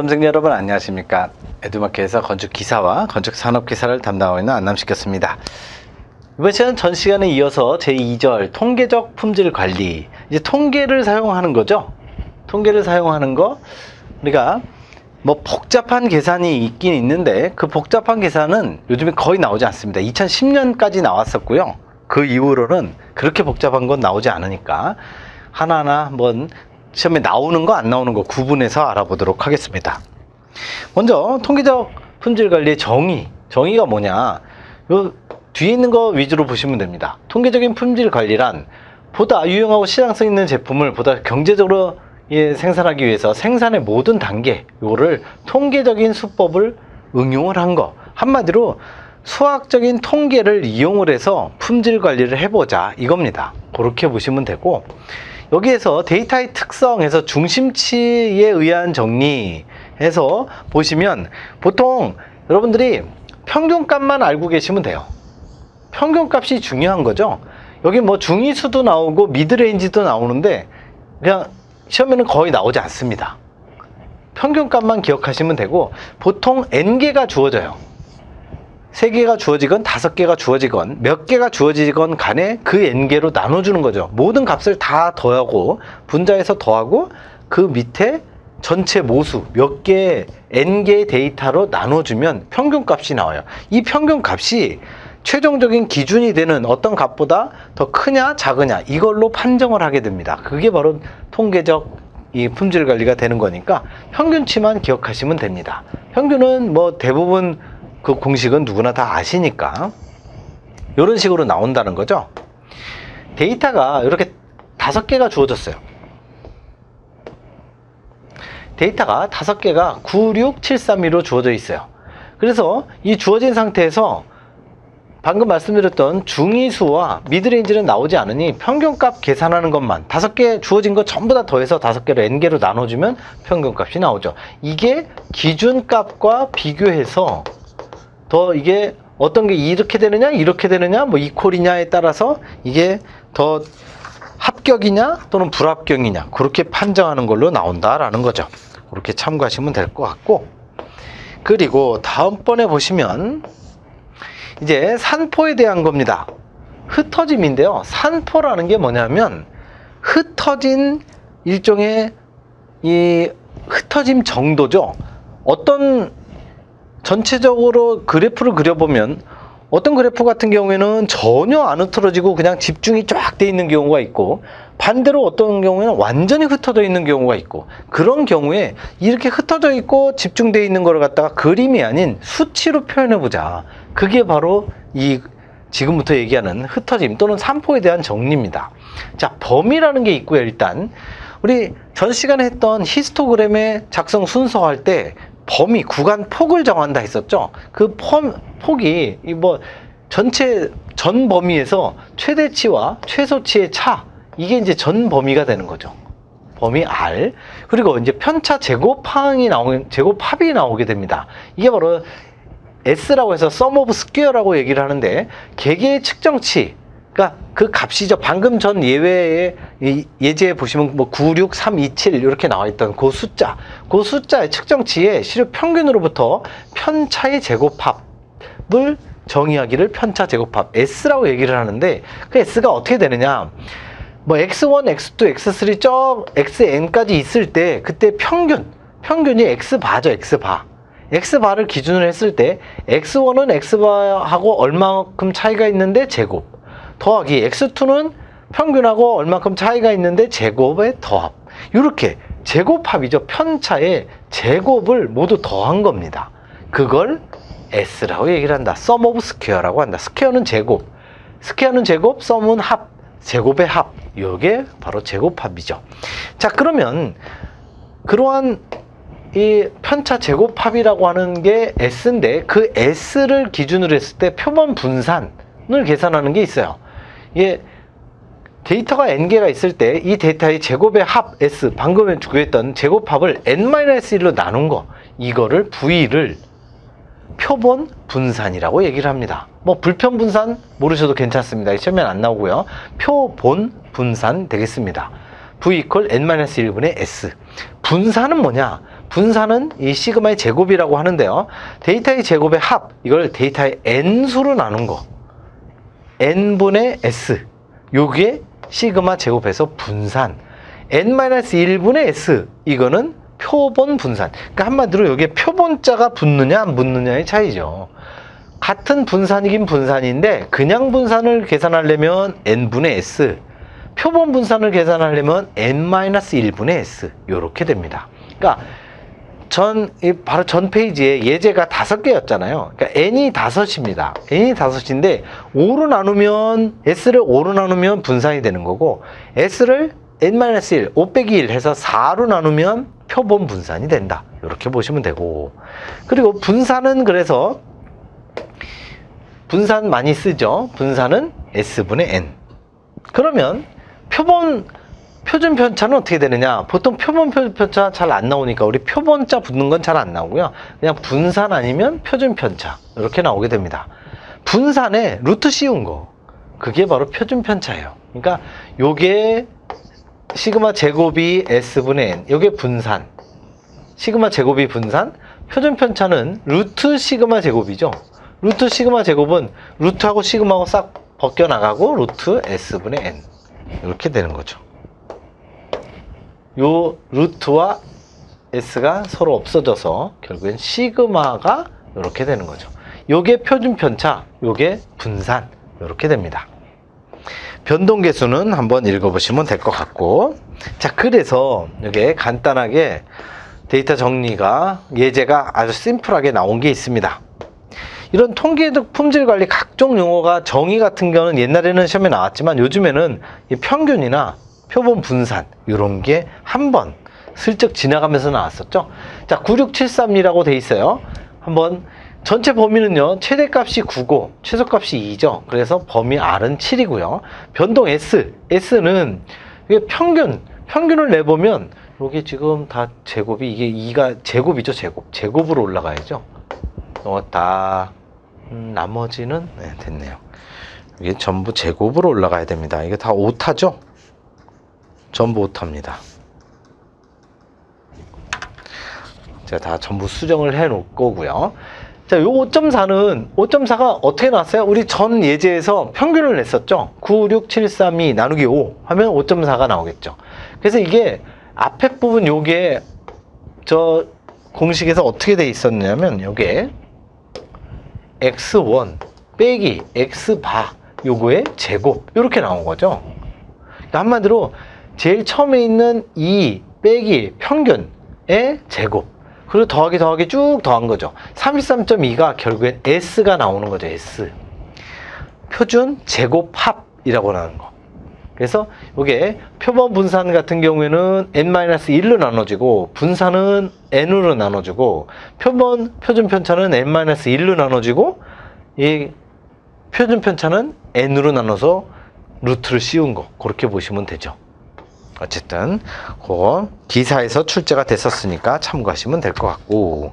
수험생 여러분 안녕하십니까? 에듀마켓에서 건축 기사와 건축 산업 기사를 담당하고 있는 안남시켰습니다. 이번 시간 전 시간에 이어서 제2절 통계적 품질 관리. 이제 통계를 사용하는 거죠? 통계를 사용하는 거. 우리가 뭐 복잡한 계산이 있긴 있는데 그 복잡한 계산은 요즘에 거의 나오지 않습니다. 2010년까지 나왔었고요. 그 이후로는 그렇게 복잡한 건 나오지 않으니까 하나하나 한번 시험에 나오는 거 안 나오는 거 구분해서 알아보도록 하겠습니다. 먼저 통계적 품질 관리의 정의. 정의가 뭐냐? 요 뒤에 있는 거 위주로 보시면 됩니다. 통계적인 품질 관리란 보다 유용하고 시장성 있는 제품을 보다 경제적으로 예, 생산하기 위해서 생산의 모든 단계 요거를 통계적인 수법을 응용을 한 거. 한마디로 수학적인 통계를 이용을 해서 품질 관리를 해보자 이겁니다. 그렇게 보시면 되고 여기에서 데이터의 특성에서 중심치에 의한 정리해서 보시면 보통 여러분들이 평균값만 알고 계시면 돼요. 평균값이 중요한 거죠. 여기 뭐 중위수도 나오고 미드레인지도 나오는데 그냥 시험에는 거의 나오지 않습니다. 평균값만 기억하시면 되고 보통 n개가 주어져요. 세 개가 주어지건 다섯 개가 주어지건 몇 개가 주어지건 간에 그 n개로 나눠주는 거죠. 모든 값을 다 더하고 분자해서 더하고 그 밑에 전체 모수 몇 개의 n개의 데이터로 나눠주면 평균값이 나와요. 이 평균값이 최종적인 기준이 되는 어떤 값보다 더 크냐 작으냐 이걸로 판정을 하게 됩니다. 그게 바로 통계적 이 품질 관리가 되는 거니까 평균치만 기억하시면 됩니다. 평균은 뭐 대부분 그 공식은 누구나 다 아시니까 이런 식으로 나온다는 거죠. 데이터가 이렇게 다섯 개가 주어졌어요. 데이터가 다섯 개가 9, 6, 7, 3, 2로 주어져 있어요. 그래서 이 주어진 상태에서 방금 말씀드렸던 중위수와 미드레인지는 나오지 않으니 평균값 계산하는 것만 다섯 개 주어진 거 전부 다 더해서 다섯 개로 n개로 나눠주면 평균값이 나오죠. 이게 기준값과 비교해서 더 이게 어떤 게 이렇게 되느냐 이렇게 되느냐 뭐 이퀄이냐에 따라서 이게 더 합격이냐 또는 불합격이냐 그렇게 판정하는 걸로 나온다라는 거죠. 그렇게 참고하시면 될 것 같고 그리고 다음번에 보시면 이제 산포에 대한 겁니다. 흩어짐인데요. 산포라는 게 뭐냐면 흩어진 일종의 이 흩어짐 정도죠. 어떤 전체적으로 그래프를 그려보면 어떤 그래프 같은 경우에는 전혀 안 흩어지고 그냥 집중이 쫙 돼 있는 경우가 있고 반대로 어떤 경우에는 완전히 흩어져 있는 경우가 있고 그런 경우에 이렇게 흩어져 있고 집중돼 있는 걸 갖다가 그림이 아닌 수치로 표현해 보자. 그게 바로 이 지금부터 얘기하는 흩어짐 또는 산포에 대한 정리입니다. 자, 범위라는 게 있고요, 일단. 우리 전 시간에 했던 히스토그램의 작성 순서 할 때 범위, 구간 폭을 정한다 했었죠. 그 펌, 폭이 이 뭐 전체 전 범위에서 최대치와 최소치의 차 이게 이제 전 범위가 되는 거죠. 범위 R 그리고 이제 편차 제곱항이 나오는 제곱합이 나오게 됩니다. 이게 바로 S라고 해서 sum of square라고 얘기를 하는데 개개의 측정치 그러니까 그 값이죠. 방금 전 예외에 이 예제에 보시면 뭐 9, 6, 3, 2, 7 이렇게 나와 있던 그 숫자, 그 숫자의 측정치에 실효 평균으로부터 편차의 제곱합을 정의하기를 편차 제곱합 S라고 얘기를 하는데 그 S가 어떻게 되느냐? 뭐 X1, X2, X3, 저 XN까지 있을 때 그때 평균, 평균이 X바죠, X바. X바를 기준으로 했을 때 X1은 X바하고 얼마만큼 차이가 있는데 제곱. 더하기 x2는 평균하고 얼마큼 차이가 있는데 제곱의 더합. 이렇게 제곱합이죠. 편차의 제곱을 모두 더한 겁니다. 그걸 S라고 얘기를 한다. sum of square라고 한다. 스퀘어는 제곱. 스퀘어는 제곱, sum은 합. 제곱의 합. 이게 바로 제곱합이죠. 자, 그러면 그러한 이 편차 제곱합이라고 하는 게 S인데 그 S를 기준으로 했을 때 표본 분산을 계산하는 게 있어요. 이게 데이터가 n개가 있을 때 이 데이터의 제곱의 합 s 방금 구했던 제곱합을 n-1로 나눈 거 이거를 v를 표본 분산이라고 얘기를 합니다. 뭐 불편 분산 모르셔도 괜찮습니다. 시험에 안 나오고요. 표본 분산 되겠습니다. v equal n-1분의 s 분산은 뭐냐? 분산은 이 시그마의 제곱이라고 하는데요. 데이터의 제곱의 합, 이걸 데이터의 n수로 나눈 거. N분의 s. 요게 시그마 제곱해서 분산. n-1분의 s. 이거는 표본 분산. 그러니까 한마디로 여기에 표본자가 붙느냐 안 붙느냐의 차이죠. 같은 분산이긴 분산인데 그냥 분산을 계산하려면 n분의 s. 표본 분산을 계산하려면 n-1분의 s. 요렇게 됩니다. 그러니까 전, 이 바로 전 페이지에 예제가 다섯 개였잖아요. 그러니까 n이 다섯입니다. n이 다섯인데 5로 나누면 s를 5로 나누면 분산이 되는 거고 s를 n-1, 5 빼기 1 해서 4로 나누면 표본 분산이 된다. 이렇게 보시면 되고 그리고 분산은 그래서 분산 많이 쓰죠. 분산은 s분의 n. 그러면 표본 표준 편차는 어떻게 되느냐? 보통 표본 표- 편차 잘 안 나오니까 우리 표본자 붙는 건 잘 안 나오고요. 그냥 분산 아니면 표준 편차 이렇게 나오게 됩니다. 분산에 루트 씌운 거 그게 바로 표준 편차예요. 그러니까 요게 시그마 제곱이 s분의 n 요게 분산 시그마 제곱이 분산 표준 편차는 루트 시그마 제곱이죠. 루트 시그마 제곱은 루트하고 시그마하고 싹 벗겨 나가고 루트 s분의 n 이렇게 되는 거죠. 요 루트와 s가 서로 없어져서 결국엔 시그마가 이렇게 되는 거죠. 요게 표준 편차, 요게 분산 이렇게 됩니다. 변동 계수는 한번 읽어보시면 될 것 같고, 자 그래서 이게 간단하게 데이터 정리가 예제가 아주 심플하게 나온 게 있습니다. 이런 통계적 품질 관리 각종 용어가 정의 같은 경우는 옛날에는 시험에 나왔지만 요즘에는 이 평균이나 표본 분산 이런 게 한 번 슬쩍 지나가면서 나왔었죠. 자, 9673이라고 돼 있어요. 한번 전체 범위는요. 최대값이 9고 최소값이 2죠. 그래서 범위 R은 7이고요. 변동 S, S는 이게 평균, 평균을 내보면 이게 지금 다 제곱이 이게 2가 제곱이죠, 제곱. 제곱으로 올라가야죠. 어, 다 음, 나머지는 네, 됐네요. 이게 전부 제곱으로 올라가야 됩니다. 이게 다 오타죠? 전부 오타입니다. 제가 다 전부 수정을 해 놓을 거고요. 자, 요 5.4는 5.4가 어떻게 나왔어요? 우리 전 예제에서 평균을 냈었죠. 9, 6, 7, 3, 2 나누기 5 하면 5.4가 나오겠죠. 그래서 이게 앞에 부분 요게 저 공식에서 어떻게 돼 있었냐면 요게 x1 빼기 x바 요거의 제곱 이렇게 나온 거죠. 그러니까 한마디로 제일 처음에 있는 2 빼기 평균의 제곱 그리고 더하기 더하기 쭉 더한 거죠. 33.2가 결국엔 s가 나오는 거죠. s 표준 제곱 합이라고 하는 거. 그래서 이게 표본 분산 같은 경우에는 n-1로 나눠지고 분산은 n으로 나눠지고 표본 표준 편차는 n-1로 나눠지고 이 표준 편차는 n으로 나눠서 루트를 씌운 거 그렇게 보시면 되죠. 어쨌든 그 기사에서 출제가 됐었으니까 참고하시면 될 것 같고